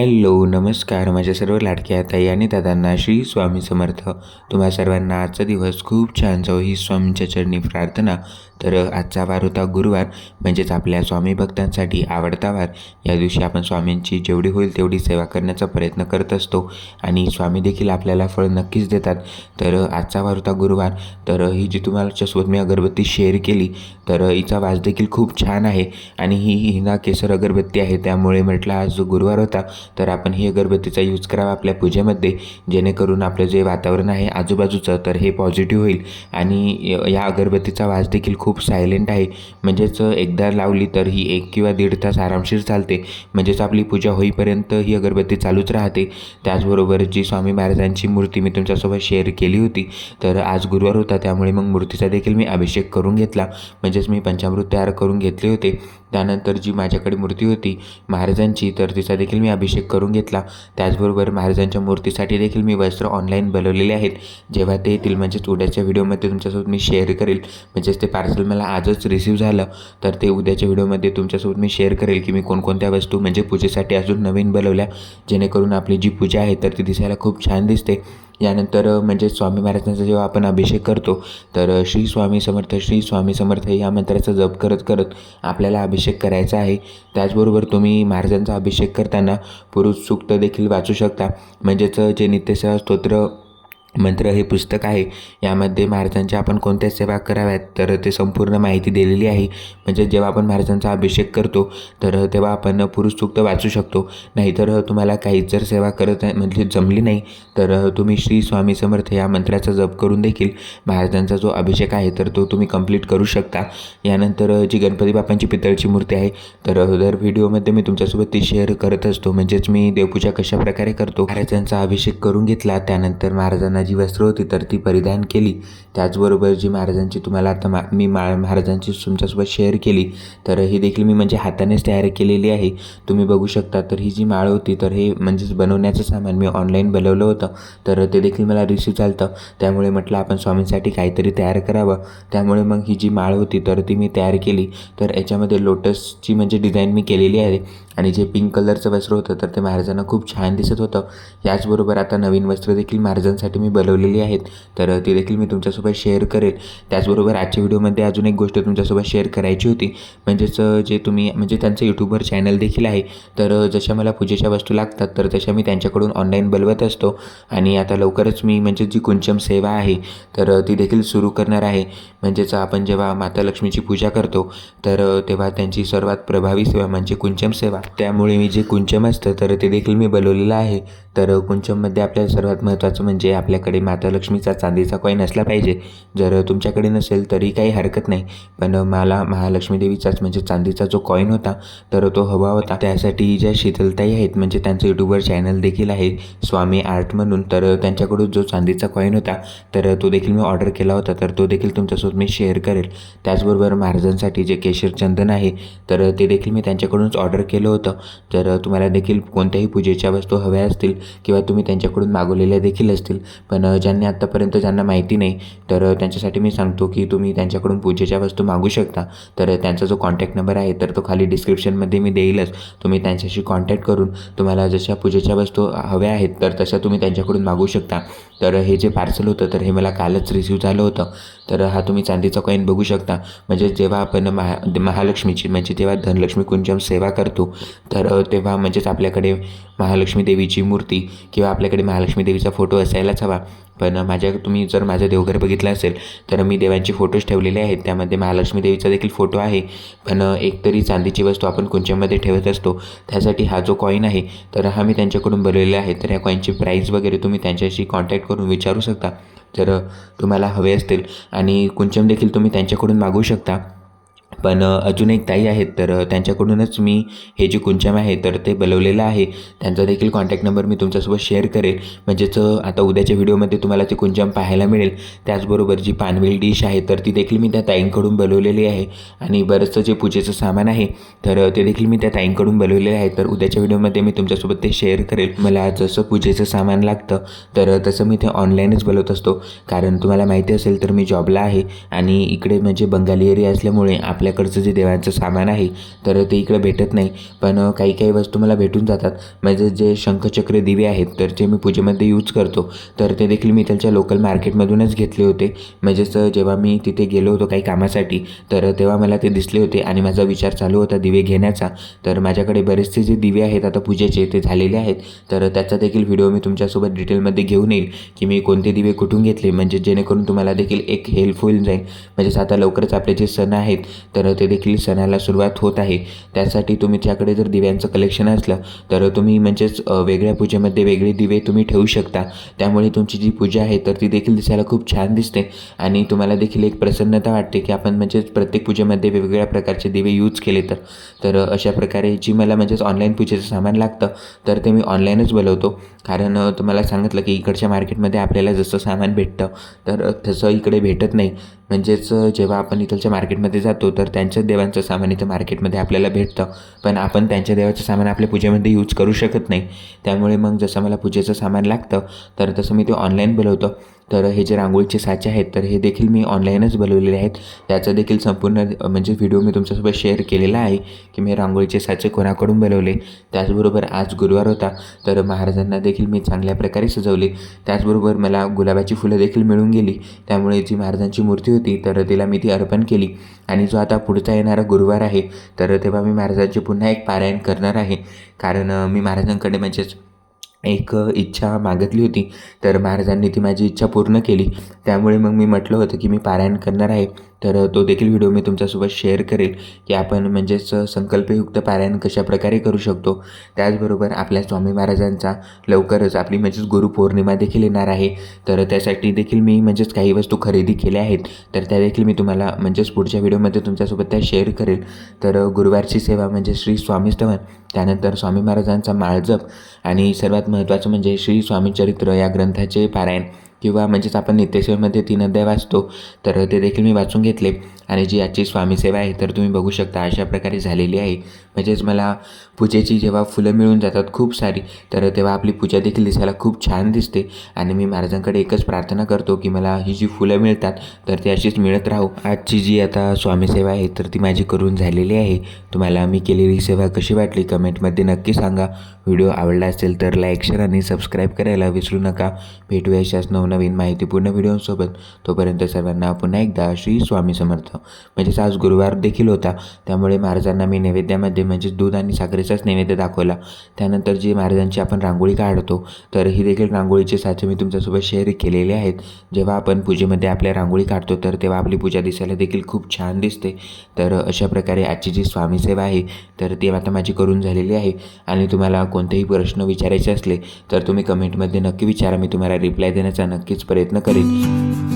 Hello नमस्कार. माझ्या सर्व लाडक्या ताई आणि दादांना श्री स्वामी समर्थ. तुम्हा सर्वांना आजचा दिवस खूप छान जाऊ ही स्वामींच्या चरणी प्रार्थना. तर आजचा वार होता गुरुवार म्हणजेच आपल्या स्वामी भक्तांसाठी आवडता वार. या दिवशी आपण स्वामींची जेवढी होईल तेवढी सेवा करण्याचा प्रयत्न करत असतो आणि स्वामी देखील आपल्याला फळ नक्कीच देतात. तर आजचा वार होता गुरुवार. तर ही जी तुम्हाला सोबत मी अगरबत्ती शेअर केली तर हिचा वास देखील खूप छान आहे आणि ही हिना केसर अगरबत्ती आहे त्यामुळे म्हटलं आज जो गुरुवार होता. तर आपण ही अगरबत्तीचा यूज करावा आपल्या पूजेमध्ये जेणेकरून आपलं जे वातावरण आहे आजूबाजूचं तर हे पॉझिटिव्ह होईल. आणि य- या अगरबत्तीचा वास देखील खूप सायलेंट आहे. म्हणजेच एकदा लावली तर ही एक किंवा दीड तास आरामशीर चालते. म्हणजेच आपली पूजा होईपर्यंत ही अगरबत्ती चालूच राहते. त्याचबरोबर जी स्वामी महाराजांची मूर्ती मी तुमच्यासोबत शेअर केली होती तर आज गुरुवार होता त्यामुळे मग मूर्तीचा देखील मी अभिषेक करून घेतला. म्हणजेच मी पंचामृत तयार करून घेतले होते. त्यानंतर जी माझ्याकडे मूर्ती होती महाराजांची तर तिचा देखील मी अभिषेक करून घेतला. त्याचबरोबर महाराजांच्या मूर्तीसाठी देखील मी वस्त्र ऑनलाईन बनवलेले आहेत. जेव्हा ते येतील म्हणजेच उद्याच्या व्हिडिओमध्ये तुमच्यासोबत मी शेअर करेल. म्हणजेच ते पार्सल मला आजच रिसीव्ह झालं. तर ते उद्याच्या व्हिडिओमध्ये तुमच्यासोबत मी शेअर करेल की मी कोणकोणत्या वस्तू म्हणजे पूजेसाठी अजून नवीन बनवल्या जेणेकरून आपली जी पूजा आहे तर ती दिसायला खूप छान दिसते. यानंतर म्हणजे स्वामी महाराजांचा जेव्हा आपण अभिषेक करतो तर श्री स्वामी समर्थ श्री स्वामी समर्थ या मंत्राचा जप करत करत आपल्याला अभिषेक करायचा आहे. त्याचबरोबर तुम्ही महाराजांचा अभिषेक करताना पुरुष सूक्त देखील वाचू शकता. म्हणजेच जे नित्यसेवा स्तोत्र मंत्र हे पुस्तक आहे. यामध्ये महाराजांच्या आपण कोणत्या सेवा कराव्यात? तर ते संपूर्ण माहिती दिलेली आहे. म्हणजे जेव्हा आपण महाराजांचा अभिषेक करतो तर तेव्हा आपण पुरुषसूक्त वाचू शकतो. नाहीतर तुम्हाला काहीच जर सेवा करत आहे म्हणजे जमली नाही तर तुम्ही श्री स्वामी समर्थ या मंत्राचा जप करून देखील महाराजांचा जो अभिषेक आहे तर तो तुम्ही कंप्लीट करू शकता. यानंतर जी गणपती बाप्पांची पितळची मूर्ती आहे तर दर व्हिडिओमध्ये मी तुमच्यासोबत ती शेअर करत असतो. म्हणजेच मी देवपूजा कशाप्रकारे करतो? महाराजांचा अभिषेक करून घेतला त्यानंतर महाराजांना जी वस्त्र होती तर ती परिधान केली. त्याचबरोबर जी महाराजांची तुम्हाला आता मा मी मा महाराजांची तुमच्यासोबत शेअर केली तर ही देखील मी म्हणजे हातानेच तयार केलेली आहे. तुम्ही बघू शकता तर ही जी माळ होती तर हे म्हणजेच बनवण्याचं सामान मी ऑनलाईन बनवलं होतं तर ते देखील मला रिसीव चालतं त्यामुळे म्हटलं आपण स्वामींसाठी काहीतरी तयार करावं. त्यामुळे मग ही जी माळ होती तर ती मी तयार केली. तर याच्यामध्ये लोटसची म्हणजे डिझाईन मी केलेली आहे. आणि जे पिंक कलरचं वस्त्र होतं तर ते महाराजांना खूप छान दिसत होतं. याचबरोबर आता नवीन वस्त्र देखील महाराजांसाठी मी बनवलेली आहेत. तर ती देखील मी तुमच्यासोबत शेअर करेल. त्याचबरोबर आजच्या व्हिडिओमध्ये अजून एक गोष्ट तुमच्यासोबत शेअर करायची होती. म्हणजेच जे तुम्ही म्हणजे त्यांचं यूट्यूबवर चॅनल देखील आहे. तर जशा मला पूजेच्या वस्तू लागतात तर तशा मी त्यांच्याकडून ऑनलाईन बनवत असतो. आणि आता लवकरच मी म्हणजे जी कुंचम सेवा आहे तर ती देखील सुरू करणार आहे. म्हणजेच आपण जेव्हा माता लक्ष्मीची पूजा करतो तर तेव्हा त्यांची सर्वात प्रभावी सेवा म्हणजे कुंचम सेवा. त्यामुळे मी जे कुंचम असतं तर ते देखील मी बनवलेलं आहे. तर कुंचममध्ये आपल्याला सर्वात महत्त्वाचं म्हणजे आपल्याकडे माता लक्ष्मीचा चांदीचा कॉईन असला पाहिजे. जर तुमच्याकडे नसेल तरी काही हरकत नाही. पण मला महालक्ष्मी देवीचाच म्हणजे चांदीचा जो कॉईन होता तर तो हवा होता. त्यासाठी ज्या शीतलताई आहेत म्हणजे त्यांचं यूट्यूबवर चॅनल देखील आहे स्वामी आर्ट म्हणून तर त्यांच्याकडून जो चांदीचा कॉईन होता तर तो देखील मी ऑर्डर केला होता. तर तो देखील तुमच्यासोबत मी शेअर करेल. त्याचबरोबर महाराजांसाठी जे केशर चंदन आहे तर ते देखील मी त्यांच्याकडूनच ऑर्डर केलं होतं. तर तुम्हाला देखील कोणत्याही पूजेच्या वस्तू हव्या असतील किंवा तुम्ही त्यांच्याकडून मागवलेल्या देखील असतील. पण ज्यांनी आत्तापर्यंत ज्यांना माहिती नाही तर त्यांच्यासाठी मी सांगतो की तुम्ही त्यांच्याकडून पूजेच्या वस्तू मागू शकता. तर त्यांचा जो कॉन्टॅक्ट नंबर आहे तर तो खाली डिस्क्रिप्शनमध्ये मी देईलच. तुम्ही त्यांच्याशी कॉन्टॅक्ट करून तुम्हाला जशा पूजेच्या वस्तू हव्या आहेत तर तशा तुम्ही त्यांच्याकडून मागू शकता. तर हे जे पार्सल होतं तर हे मला कालच रिसीव झालं होतं. तर हा तुम्ही चांदीचा कॉईन बघू शकता. म्हणजे जेव्हा आपण महा महालक्ष्मीची म्हणजे जेव्हा धनलक्ष्मी कुंजम सेवा करतो तर तेव्हा म्हणजेच आपल्याकडे महालक्ष्मी देवीची मूर्ती किंवा आपल्याकडे महालक्ष्मी देवीचा फोटो असायलाच हवा. पण माझ्या तुम्ही जर माझं देवघर बघितलं असेल तर मी देवांचे फोटोज ठेवलेले आहेत. त्यामध्ये महालक्ष्मी देवीचा देखील फोटो आहे. पण एकतरी चांदीची वस्तू आपण कुंचमध्ये ठेवत असतो. त्यासाठी हा जो कॉईन आहे तर हा मी त्यांच्याकडून बनवलेला आहे. तर ह्या कॉईनची प्राईस वगैरे तुम्ही त्यांच्याशी कॉन्टॅक्ट करून विचारू शकता. जर तुम्हाला हवे असतील. आणि कुंचम देखील तुम्ही त्यांच्याकडून मागवू शकता. पण अजून एक ताई आहेत तर त्यांच्याकडूनच मी हे जे कुंचम आहे तर ते बनवलेलं आहे. त्यांचा देखील कॉन्टॅक्ट नंबर मी तुमच्यासोबत शेअर करेल. म्हणजेच आता उद्याच्या व्हिडिओमध्ये तुम्हाला ते कुंचम पाहायला मिळेल. त्याचबरोबर जी पानवेल डिश आहे तर ती देखील मी त्या ताईंकडून बनवलेली आहे. आणि बरंचसं जे पूजेचं सामान आहे तर ते देखील मी त्या ताईंकडून बनवलेलं आहे. तर उद्याच्या व्हिडिओमध्ये मी तुमच्यासोबत ते शेअर करेल. मला जसं पूजेचं सामान लागतं तर तसं मी ते ऑनलाईनच बनवत असतो. कारण तुम्हाला माहिती असेल तर मी जॉबला आहे. आणि इकडे म्हणजे बंगाली एरिया असल्यामुळे आपल्या आपल्याकडचं जे देवांचं सामान आहे तर ते इकडे भेटत नाही. पण काही काही वस्तू मला भेटून जातात. म्हणजे जे शंखचक्र दिवे आहेत तर जे मी पूजेमध्ये यूज करतो तर ते देखील मी त्यांच्या लोकल मार्केटमधूनच घेतले होते. म्हणजेच जेव्हा मी तिथे गेलो होतो काही कामासाठी तर तेव्हा मला ते दिसले होते आणि माझा विचार चालू होता दिवे घेण्याचा. तर माझ्याकडे बरेचसे जे दिवे आहेत आता पूजेचे ते झालेले आहेत. तर त्याचा देखील व्हिडिओ मी तुमच्यासोबत डिटेलमध्ये घेऊन येईल की मी कोणते दिवे कुठून घेतले. म्हणजे जेणेकरून तुम्हाला देखील एक हेल्पफुल जाईल. म्हणजेच आता लवकरच आपले जे सण आहेत तर तर ते देखील सणाला सुरुवात होत आहे. त्यासाठी तुम्ही त्याकडे जर दिव्यांचं कलेक्शन असलं तर तुम्ही म्हणजेच वेगळ्या पूजेमध्ये वेगळे दिवे तुम्ही ठेवू शकता. त्यामुळे तुमची जी पूजा आहे तर ती देखील दिसायला खूप छान दिसते. आणि तुम्हाला देखील एक प्रसन्नता वाटते की आपण म्हणजेच प्रत्येक पूजेमध्ये वेगवेगळ्या प्रकारचे दिवे यूज केले तर. तर अशा प्रकारे जी मला म्हणजेच ऑनलाईन पूजेचं सामान लागतं तर ते मी ऑनलाईनच बोलवतो कारण तुम्हाला सांगितलं की इकडच्या मार्केटमध्ये आपल्याला जसं सामान भेटतं तर तसं इकडे भेटत नाही. म्हणजेच जेव्हा आपण इथलच्या मार्केटमध्ये जातो तर त्यांच्याच देवांचं सामान इथं मार्केटमध्ये आपल्याला भेटतं. पण आपण त्यांच्या देवाचं सामान आपल्या पूजेमध्ये यूज करू शकत नाही. त्यामुळे मग जसं मला पूजेचं सामान लागतं तर तसं मी ते ऑनलाईन बोलवतो. तर हे जे रांगोळीचे साचे आहेत तर हे देखील मी ऑनलाईनच बनवलेले आहेत. त्याचा देखील संपूर्ण म्हणजे व्हिडिओ मी तुमच्यासोबत शेअर केलेला आहे की मी रांगोळीचे साचे कोणाकडून बनवले. त्याचबरोबर आज गुरुवार होता तर महाराजांना देखील मी चांगल्या प्रकारे सजवले. त्याचबरोबर मला गुलाबाची फुलं देखील मिळून गेली. त्यामुळे जी महाराजांची मूर्ती होती तर तिला मी ती अर्पण केली. आणि जो आता पुढचा येणारा गुरुवार आहे तर तेव्हा मी महाराजांचे पुन्हा एक पारायण करणार आहे. कारण मी महाराजांकडे म्हणजेच एक इच्छा मागितली होती. तर महाराजांनी ती माझी इच्छा पूर्ण केली. त्यामुळे मग मी म्हटलं होतं की मी पारायण करणार आहे. तर तो देखील व्हिडिओ मी तुमच्यासोबत शेअर करेल की आपण म्हणजेच संकल्पयुक्त पारायण कशा प्रकारे करू शकतो. त्याचबरोबर आपल्या स्वामी महाराजांचा लवकरच आपली म्हणजेच गुरुपौर्णिमा देखील येणार आहे. तर त्यासाठी देखील मी म्हणजेच काही वस्तू खरेदी केल्या आहेत. तर त्या देखील मी तुम्हाला म्हणजेच पुढच्या व्हिडिओमध्ये तुमच्यासोबत त्या शेअर करेल. तर गुरुवारची सेवा म्हणजे श्री स्वामी स्तवन त्यानंतर स्वामी महाराजांचा माळजप आणि सर्वात महत्त्वाचं म्हणजे श्री स्वामी चरित्र या ग्रंथाचे पारायण. किंवा म्हणजेच आपण नित्यसेवेमध्ये तीन अध्याय वाचतो तर ते देखील मी वाचून घेतले. आणि जी आजची स्वामीसेवा आहे तर तुम्ही बघू शकता अशा प्रकारे झालेली आहे. म्हणजेच मला पूजेची जेव्हा फुलं मिळून जातात खूप सारी तर तेव्हा आपली पूजा देखील दिसायला खूप छान दिसते. आणि मी महाराजांकडे एकच प्रार्थना करतो की मला ही जी फुलं मिळतात तर ती अशीच मिळत राहू. आजची जी आता स्वामीसेवा आहे तर ती माझी करून झालेली आहे. तुम्हाला मी केलेली सेवा कशी वाटली कमेंटमध्ये नक्की सांगा. व्हिडिओ आवडला असेल तर लाईक शेअर आणि सबस्क्राईब करायला विसरू नका. भेटूया अशाच नवनवीन माहितीपूर्ण व्हिडिओसोबत. तोपर्यंत सर्वांना पुन्हा एकदा श्री स्वामी समर्थ. म्हणजेच आज गुरुवार देखील होता त्यामुळे महाराजांना मी नैवेद्यामध्ये म्हणजेच दूध आणि साखरेचाच नैवेद्य दाखवला. त्यानंतर जी महाराजांची आपण रांगोळी काढतो तर ही देखील रांगोळीचे साचे मी तुमच्यासोबत शेअर केलेले आहेत. जेव्हा आपण पूजेमध्ये आपल्या रांगोळी काढतो तर तेव्हा आपली पूजा दिसायला देखील खूप छान दिसते. तर अशा प्रकारे आजची जी स्वामी सेवा आहे तर ती आता माझी करून झालेली आहे. आणि तुम्हाला कोणतेही प्रश्न विचारायचे असले तर तुम्ही कमेंटमध्ये नक्की विचारा. मी तुम्हाला रिप्लाय देण्याचा नक्कीच प्रयत्न करेन.